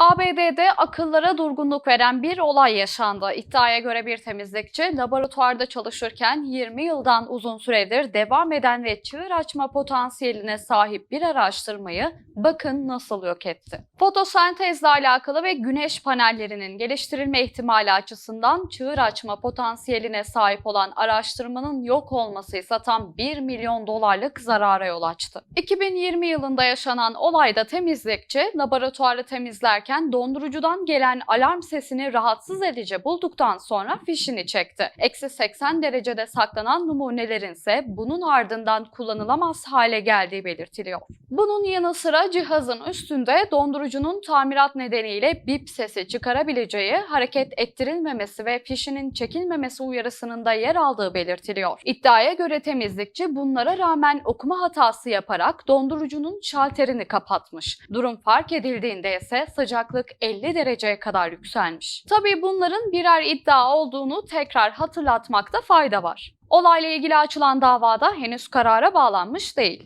ABD'de akıllara durgunluk veren bir olay yaşandı. İddiaya göre bir temizlikçi laboratuvarda çalışırken 20 yıldan uzun süredir devam eden ve çığır açma potansiyeline sahip bir araştırmayı bakın nasıl yok etti. Fotosentezle alakalı ve güneş panellerinin geliştirilme ihtimali açısından çığır açma potansiyeline sahip olan araştırmanın yok olması ise tam 1 milyon dolarlık zarara yol açtı. 2020 yılında yaşanan olayda temizlikçi laboratuvarı temizlerken dondurucudan gelen alarm sesini rahatsız edici bulduktan sonra fişini çekti. Eksi 80 derecede saklanan numunelerin ise bunun ardından kullanılamaz hale geldiği belirtiliyor. Bunun yanı sıra cihazın üstünde dondurucunun tamirat nedeniyle bip sesi çıkarabileceği, hareket ettirilmemesi ve fişinin çekilmemesi uyarısının da yer aldığı belirtiliyor. İddiaya göre temizlikçi bunlara rağmen okuma hatası yaparak dondurucunun şalterini kapatmış. Durum fark edildiğinde ise sıcaklık 50 dereceye kadar yükselmiş. Tabii bunların birer iddia olduğunu tekrar hatırlatmakta fayda var. Olayla ilgili açılan davada henüz karara bağlanmış değil.